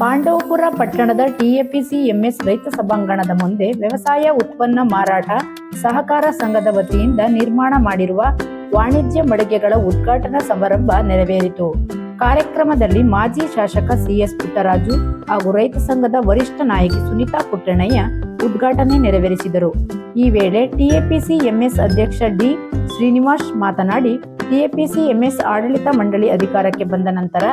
ಪಾಂಡವಪುರ ಪಟ್ಟಣದ TAPC MS ರೈತ ಸಭಾಂಗಣದ ಮುಂದೆ ವ್ಯವಸಾಯ ಉತ್ಪನ್ನ ಮಾರಾಟ ಸಹಕಾರ ಸಂಘದ ವತಿಯಿಂದ ನಿರ್ಮಾಣ ಮಾಡಿರುವ ವಾಣಿಜ್ಯ ಮಳಿಗೆಗಳ ಉದ್ಘಾಟನಾ ಸಮಾರಂಭ ನೆರವೇರಿತು. ಕಾರ್ಯಕ್ರಮದಲ್ಲಿ ಮಾಜಿ ಶಾಸಕ ಸಿಎಸ್ ಪುಟ್ಟರಾಜು ಹಾಗೂ ರೈತ ಸಂಘದ ವರಿಷ್ಠ ನಾಯಕಿ ಸುನೀತಾ ಪುಟ್ಟಣಯ್ಯ ಉದ್ಘಾಟನೆ ನೆರವೇರಿಸಿದರು. ಈ ವೇಳೆ ಟಿಎಪಿಸಿ ಎಂಎಸ್ ಅಧ್ಯಕ್ಷ ಡಿ ಶ್ರೀನಿವಾಸ್ ಮಾತನಾಡಿ, ಟಿಎಪಿಸಿ ಎಂಎಸ್ ಆಡಳಿತ ಮಂಡಳಿ ಅಧಿಕಾರಕ್ಕೆ ಬಂದ ನಂತರ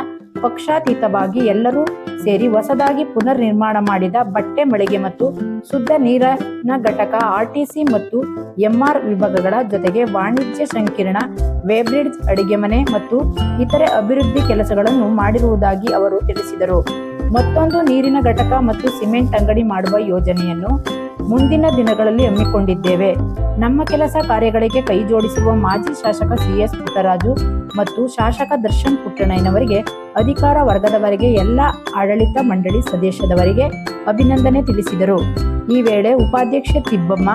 ಪಕ್ಷಾತೀತವಾಗಿ ಎಲ್ಲರೂ ಸೇರಿ ಹೊಸದಾಗಿ ಪುನರ್ ನಿರ್ಮಾಣ ಮಾಡಿದ ಬಟ್ಟೆ ಮಳಿಗೆ ಮತ್ತು ಶುದ್ಧ ನೀರಿನ ಘಟಕ ಆರ್ಟಿಸಿ ಮತ್ತು ಎಂಆರ್ ವಿಭಾಗಗಳ ಜೊತೆಗೆ ವಾಣಿಜ್ಯ ಸಂಕೀರ್ಣ ವೇಬ್ರಿಡ್ಜ್ ಅಡಿಗೆ ಮನೆ ಮತ್ತು ಇತರೆ ಅಭಿವೃದ್ಧಿ ಕೆಲಸಗಳನ್ನು ಮಾಡಿರುವುದಾಗಿ ಅವರು ತಿಳಿಸಿದರು. ಮತ್ತೊಂದು ನೀರಿನ ಘಟಕ ಮತ್ತು ಸಿಮೆಂಟ್ ಅಂಗಡಿ ಮಾಡುವ ಯೋಜನೆಯನ್ನು ಮುಂದಿನ ದಿನಗಳಲ್ಲಿ ಹಮ್ಮಿಕೊಂಡಿದ್ದೇವೆ. ನಮ್ಮ ಕೆಲಸ ಕಾರ್ಯಗಳಿಗೆ ಕೈ ಜೋಡಿಸಿರುವ ಮಾಜಿ ಶಾಸಕ ಸಿಎಸ್ ಪುಟ್ಟರಾಜು ಮತ್ತು ಶಾಸಕ ದರ್ಶನ್ ಪುಟ್ಟಣ್ಣಯ್ಯನವರಿಗೆ, ಅಧಿಕಾರ ವರ್ಗದವರಿಗೆ, ಎಲ್ಲ ಆಡಳಿತ ಮಂಡಳಿ ಸದಸ್ಯದವರಿಗೆ ಅಭಿನಂದನೆ ತಿಳಿಸಿದರು. ಈ ವೇಳೆ ಉಪಾಧ್ಯಕ್ಷೆ ತಿಬ್ಬಮ್ಮ,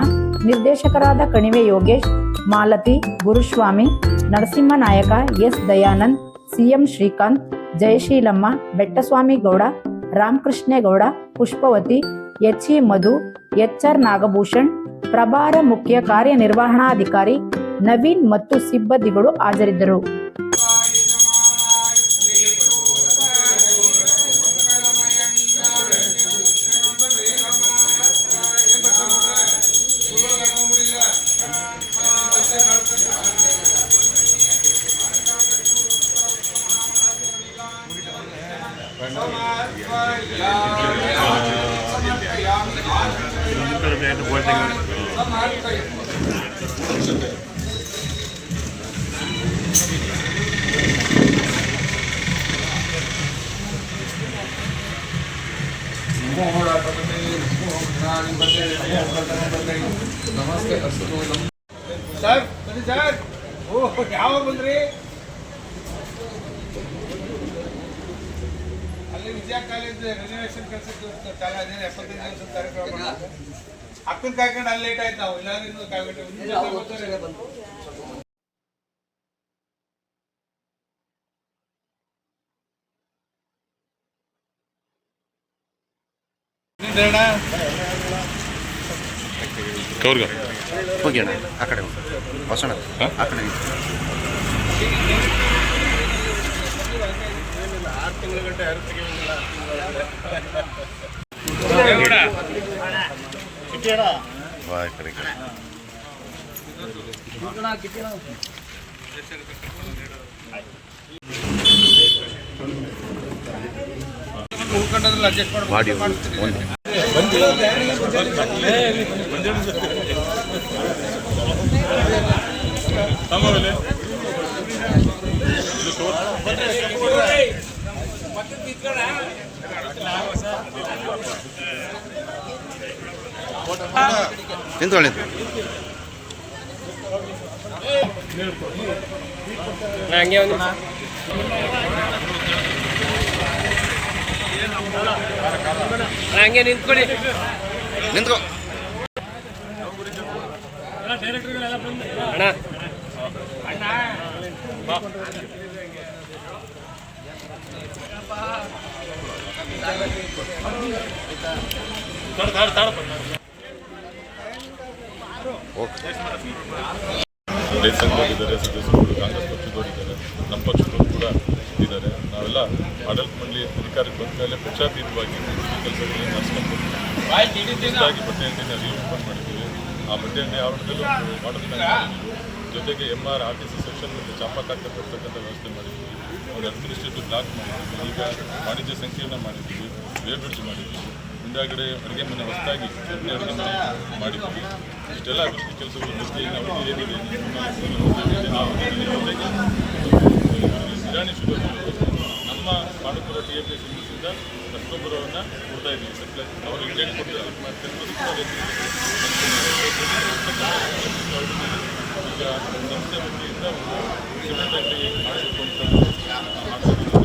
ನಿರ್ದೇಶಕರಾದ Kanive Yogesh, Malathi, Guruswamy, Narasimha Nayaka, S. Dayanand, CM Srikanth, Jayasheelamma Bettaswamy Gowda Ramakrishnegowda, Pushpavathi H E Madhu H R Nagabhushan ಪ್ರಭಾರ ಮುಖ್ಯ ಕಾರ್ಯನಿರ್ವಹಣಾಧಿಕಾರಿ ನವೀನ್ ಮತ್ತು ಸಿಬ್ಬಂದಿಗಳು ಹಾಜರಿದ್ದರು. ನಮಸ್ತೆ ಅಷ್ಟು ನಮ್ ಸರ್ ಬನ್ನಿ ಸರ್ ಓ ಯಾವಾಗ ಬಂದ್ರಿ ವಿಜಯ ಕಾಲೇಜ್ ರಿನೋವೇಷನ್ ಕೆಲಸಕ್ಕೆ ಕಾಲ ಅದೇನು ಎಪ್ಪತ್ತೈದು ದಿವಸ ಕಾರ್ಯಕ್ರಮ. ಅಕ್ಕನ ಕಾಯ್ಕೊಂಡು ಅಲ್ಲಿ ಲೇಟ್ ಆಯ್ತು ನಾವು ಇಲ್ಲಾಂದ್ರೆ ಕಾಯ್ಬಿಟ್ಟು. ಕೌರ್ಗ ಹೋಗಿ ಅಣ್ಣ ಆ ಕಡೆ ಹೋಗಿ ಹೊಸಣ ಆ ಕಡೆ ಆರು ತಿಂಗಳ ಗಂಟೆ ಆರು ಕಡೆ. Adjust ಮಾಡ್ಬೇಕು. ಮಾಡಿ. ಒಂದು ನಿಂತ್ಕೊಳ್ಳಿ ನಿಂತ್ಕೊಳ್ಳಿ. ಹಂಗೆ ನಿಂತ್ಕೊಳ್ಳಿ ನಿಂತ್ಕೊ ಅಣ್ಣ ಓಕೆ ರೈತ ಸಂಘದಲ್ಲಿದ್ದಾರೆ ಸದಸ್ಯರು ಕಾಂಗ್ರೆಸ್ ಪಕ್ಷದವರು ಇದ್ದಾರೆ ನಮ್ಮ ಪಕ್ಷದವರು ಕೂಡ ಇದ್ದಾರೆ ನಾವೆಲ್ಲ ಆಡಳಿತ ಮಂಡಳಿ ಅಧಿಕಾರಕ್ಕೆ ಬಂದ ಮೇಲೆ ಪಕ್ಷಾತೀತವಾಗಿ ಈ ಕೆಲಸಗಳಲ್ಲಿ ನಡೆಸ್ಕೊಂಡು ಹೊಸದಾಗಿ ಬಟ್ಟೆ ಓಪನ್ ರೀಓಪನ್ ಮಾಡಿದ್ದೀವಿ ಆ ಅಂಗಡಿ ಆವರಣದಲ್ಲೂ ಮಾಡಿದ್ದೀವಿ ಜೊತೆಗೆ M R R T C section ಮತ್ತು ಚಾಪಾ ಬರ್ತಕ್ಕಂಥ ವ್ಯವಸ್ಥೆ ಮಾಡಿದ್ದೀವಿ ಒಂದು ಅಡ್ಮಿನಿಸ್ಟ್ರೇಟಿವ್ ಬ್ಲಾಕ್ ಮಾಡಿದ್ದೀವಿ ಈಗ ವಾಣಿಜ್ಯ ಸಂಕೀರ್ಣ ಮಾಡಿದ್ದೀವಿ ವೇ ಬ್ರಿಡ್ಜ್ ಮಾಡಿದ್ದೀವಿ ಮುಂದಾಗಡೆ ಅಡುಗೆ ಮನೆ ಹೊಸದಾಗಿ ದೊಡ್ಡ ಅಡುಗೆ ಮನೆ ಮಾಡಿದ್ದೀವಿ ಇಷ್ಟೆಲ್ಲ ಅಭಿವೃದ್ಧಿ ಕೆಲಸಗಳು ಮುಗಿದ ನಮಗೆ ಏನಿದೆ? ಕಿರಾಣಿ ಶುಗರ್ ನಮ್ಮ ಮಾಡುತ್ತಿರುವ ಟಿ ಎಫ್ ಎಸ್ ಇಂದ ರಸಗೊಬ್ಬರವನ್ನು ಕೊಡ್ತಾ ಇದ್ದೀವಿ. ಸಪ್ಲೈ ಅವರು ಇಂಡಿಯನ್ ಕೊಡ್ತಾರೆ ಈಗ ಒಂದು